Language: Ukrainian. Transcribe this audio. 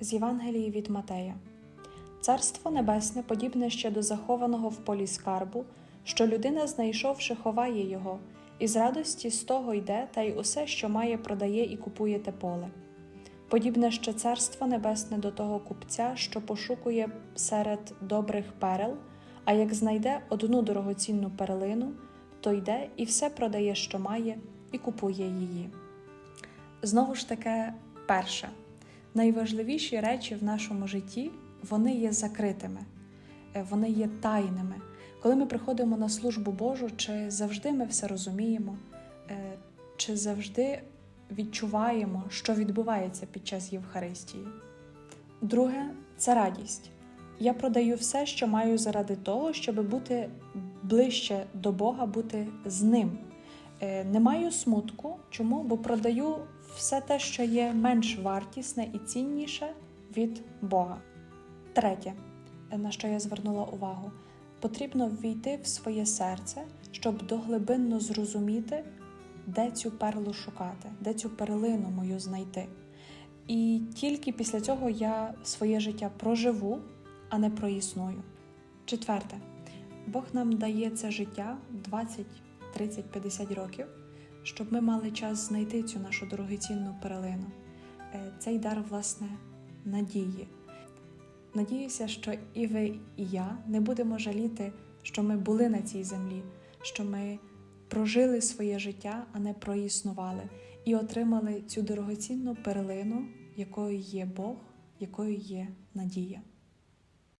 з Євангелії від Матея. Царство Небесне подібне ще до захованого в полі скарбу, що людина, знайшовши, ховає його, і з радості з того йде та й усе, що має, продає і купує те поле. Подібне ще царство небесне до того купця, що пошукує серед добрих перел, а як знайде одну дорогоцінну перлину, то йде і все продає, що має, і купує її. Знову ж таки, перше, найважливіші речі в нашому житті вони є закритими, е, вони є тайними. Коли ми приходимо на службу Божу, чи завжди ми все розуміємо, е, чи завжди відчуваємо, що відбувається під час Євхаристії. Друге це радість. Я продаю все, що маю заради того, щоб бути ближче до Бога, бути з ним. Е, Не маю смутку. Чому? Бо продаю все те, що є менш вартісне і цінніше від Бога. Третє, е, на що я звернула увагу, потрібно ввійти в своє серце, щоб доглибинно зрозуміти, де цю перлу шукати, де цю перлину мою знайти. І тільки після цього я своє життя проживу, а не проісную. Четверте, Бог нам дає це життя 20, 30, 50 років, щоб ми мали час знайти цю нашу дорогоцінну перлину. Е, Цей дар, власне, надії. Надіюся, що і ви, і я не будемо жаліти, що ми були на цій землі, що ми прожили своє життя, а не проіснували, і отримали цю дорогоцінну перлину, якою є Бог, якою є надія.